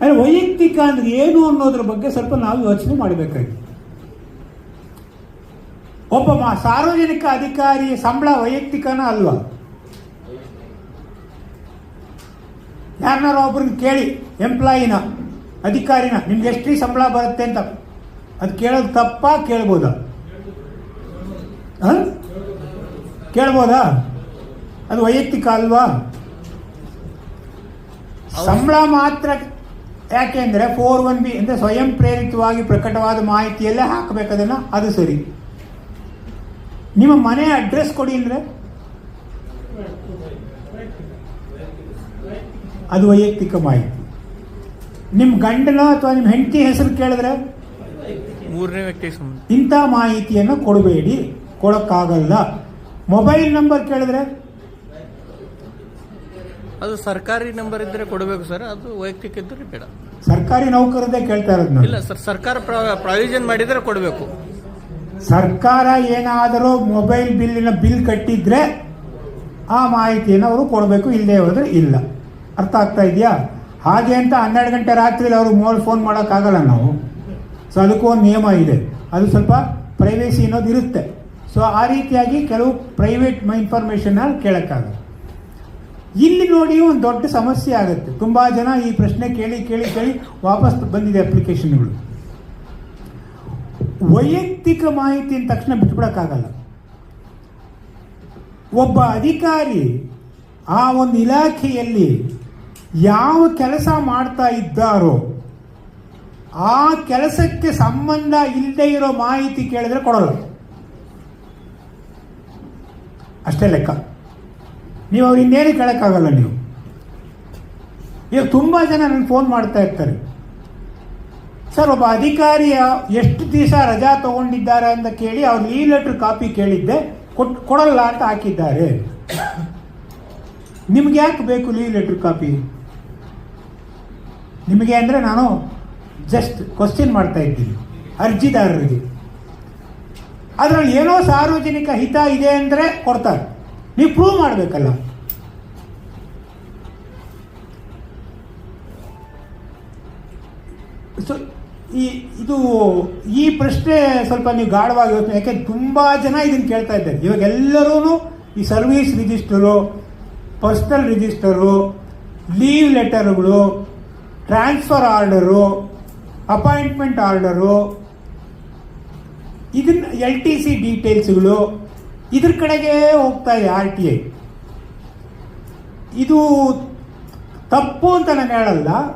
ಅಂದರೆ ವೈಯಕ್ತಿಕ ಅಂದ್ರೆ ಏನು ಅನ್ನೋದ್ರ ಬಗ್ಗೆ ಸ್ವಲ್ಪ ನಾವು ಯೋಚನೆ ಮಾಡಬೇಕಾಗಿದೆ ಒಬ್ಬ ಮ- ಸಾರ್ವಜನಿಕ ಅಧಿಕಾರಿ ಸಂಬಳ ವೈಯಕ್ತಿಕನ ಅಲ್ವಾ? ಯಾರನ್ನಾರ ಒಬ್ರನ್ನ ಕೇಳಿ ಎಂಪ್ಲಾಯಿನ ಅಧಿಕಾರಿನ ನಿಮ್ಗೆ ಎಷ್ಟು ಸಂಬಳ ಬರುತ್ತೆ ಅಂತ. ಅದು ಕೇಳೋದು ತಪ್ಪಾ ಕೇಳ್ಬೋದ? ಕೇಳ್ಬೋದಾ? ಅದು ವೈಯಕ್ತಿಕ ಅಲ್ವಾ? ಸಂಬಳ ಮಾತ್ರ ಯಾಕೆಂದ್ರೆ ಫೋರ್ ಒನ್ ಬಿ ಅಂದರೆ ಸ್ವಯಂ ಪ್ರೇರಿತವಾಗಿ ಪ್ರಕಟವಾದ ಮಾಹಿತಿಯಲ್ಲೇ ಹಾಕಬೇಕದನ್ನು ಅದು ಸರಿ. ನಿಮ್ಮ ಮನೆ ಅಡ್ರೆಸ್ ಕೊಡಿ ಅಂದರೆ? ಅದು ವೈಯಕ್ತಿಕ ಮಾಹಿತಿ. ನಿಮ್ಮ ಗಂಡನ ಅಥವಾ ನಿಮ್ಮ ಹೆಂಡತಿ ಹೆಸರು ಕೇಳಿದ್ರೆ? ಮೂರನೇ ವ್ಯಕ್ತಿ ಇಂಥ ಮಾಹಿತಿಯನ್ನು ಕೊಡಬೇಡಿ. ಕೊಡೋಕ್ಕಾಗಲ್ಲ. ಮೊಬೈಲ್ ನಂಬರ್ ಕೇಳಿದ್ರೆ? ಅದು ಸರ್ಕಾರಿ ನಂಬರ್ ಇದ್ರೆ ಕೊಡಬೇಕು ಸರ್ ಅದು ವೈಯಕ್ತಿಕ ಇದ್ದರೆ ಬೇಡ. ಸರ್ಕಾರಿ ನೌಕರದೇ ಕೇಳ್ತಾ ಇರೋದು ನಾನು. ಇಲ್ಲ ಸರ್ ಸರ್ಕಾರ ಪ್ರಾವಿಷನ್ ಮಾಡಿದ್ರೆ ಕೊಡಬೇಕು. ಸರ್ಕಾರ ಏನಾದರೂ ಮೊಬೈಲ್ ಬಿಲ್ಲಿನ ಬಿಲ್ ಕಟ್ಟಿದ್ರೆ ಆ ಮಾಹಿತಿಯನ್ನು ಅವರು ಕೊಡಬೇಕು ಇಲ್ಲದೆ ಹೋದ್ರೆ ಇಲ್ಲ. ಅರ್ಥ ಆಗ್ತಾ ಇದೆಯಾ? ಹಾಗೆ ಅಂತ ಹನ್ನೆರಡು ಗಂಟೆ ರಾತ್ರಿಲಿ ಅವರು ಮೊಬೈಲ್ ಫೋನ್ ಮಾಡೋಕ್ಕಾಗಲ್ಲ ನಾವು. ಸೊ ಅದಕ್ಕೂ ಒಂದು ನಿಯಮ ಇದೆ. ಅದು ಸ್ವಲ್ಪ ಪ್ರೈವೇಸಿ ಅನ್ನೋದು ಇರುತ್ತೆ. ಸೊ ಆ ರೀತಿಯಾಗಿ ಕೆಲವು ಪ್ರೈವೇಟ್ ಇನ್ಫಾರ್ಮೇಷನ್ನ ಕೇಳೋಕ್ಕಾಗಲ್ಲ. ಇಲ್ಲಿ ನೋಡಿ ಒಂದು ದೊಡ್ಡ ಸಮಸ್ಯೆ ಆಗುತ್ತೆ. ತುಂಬ ಜನ ಈ ಪ್ರಶ್ನೆ ಕೇಳಿ ಕೇಳಿ ಕೇಳಿ ವಾಪಸ್ ಬಂದಿದೆ ಅಪ್ಲಿಕೇಶನ್ಗಳು. ವೈಯಕ್ತಿಕ ಮಾಹಿತಿ ಅಂದ ತಕ್ಷಣ ಬಿಟ್ಬಿಡಕ್ಕಾಗಲ್ಲ. ಒಬ್ಬ ಅಧಿಕಾರಿ ಆ ಒಂದು ಇಲಾಖೆಯಲ್ಲಿ ಯಾವ ಕೆಲಸ ಮಾಡ್ತಾ ಇದ್ದಾರೋ, ಆ ಕೆಲಸಕ್ಕೆ ಸಂಬಂಧ ಇಲ್ಲದೆ ಇರೋ ಮಾಹಿತಿ ಕೇಳಿದ್ರೆ ಕೊಡೋಲ್ಲ. ಅಷ್ಟೇ ಲೆಕ್ಕ. ನೀವು ಅವ್ರು ಇನ್ನೇನು ಕೇಳೋಕ್ಕಾಗಲ್ಲ ನೀವು. ಈಗ ತುಂಬ ಜನ ನನಗೆ ಫೋನ್ ಮಾಡ್ತಾ ಇರ್ತಾರೆ. ಸರ್, ಒಬ್ಬ ಅಧಿಕಾರಿಯ ಎಷ್ಟು ದಿವಸ ರಜಾ ತಗೊಂಡಿದ್ದಾರೆ ಅಂತ ಕೇಳಿ ಅವ್ರು ಈ ಲೆಟ್ರ್ ಕಾಪಿ ಕೇಳಿದ್ದೆ ಕೊಟ್ಟು ಕೊಡಲ್ಲ ಅಂತ ಹಾಕಿದ್ದಾರೆ. ನಿಮ್ಗೆ ಯಾಕೆ ಬೇಕು ಲೀವ್ ಲೆಟ್ರ್ ಕಾಪಿ ನಿಮಗೆ ಅಂದರೆ ನಾನು ಜಸ್ಟ್ ಕ್ವಶನ್ ಮಾಡ್ತಾ ಇದ್ದೀನಿ, ಅರ್ಜಿದಾರರಿಗೆ. ಅದರಲ್ಲಿ ಏನೋ ಸಾರ್ವಜನಿಕ ಹಿತ ಇದೆ ಅಂದರೆ ಕೊಡ್ತಾರೆ. ನೀವು ಪ್ರೂವ್ ಮಾಡಬೇಕಲ್ಲ. ಸೊ ಈ, ಇದು, ಈ ಪ್ರಶ್ನೆ ಸ್ವಲ್ಪ ನೀವು ಗಾಢವಾಗಿ ಯೋಚನೆ ಯಾಕೆ ತುಂಬ ಜನ ಇದನ್ನು ಕೇಳ್ತಾ ಇದ್ದಾರೆ. ಇವಾಗ ಎಲ್ಲರೂ ಈ service register personal register leave ಲೆಟರ್ಗಳು transfer order appointment order ಇದನ್ನ ಎಲ್ ಟಿ ಸಿ ಡೀಟೇಲ್ಸ್ಗಳು ಇದ್ರ ಕಡೆಗೆ ಹೋಗ್ತಾ ಇದೆ ಆರ್ ಟಿ ಐ. ಇದು ತಪ್ಪು ಅಂತ ನಾನು ಹೇಳಲ್ಲ.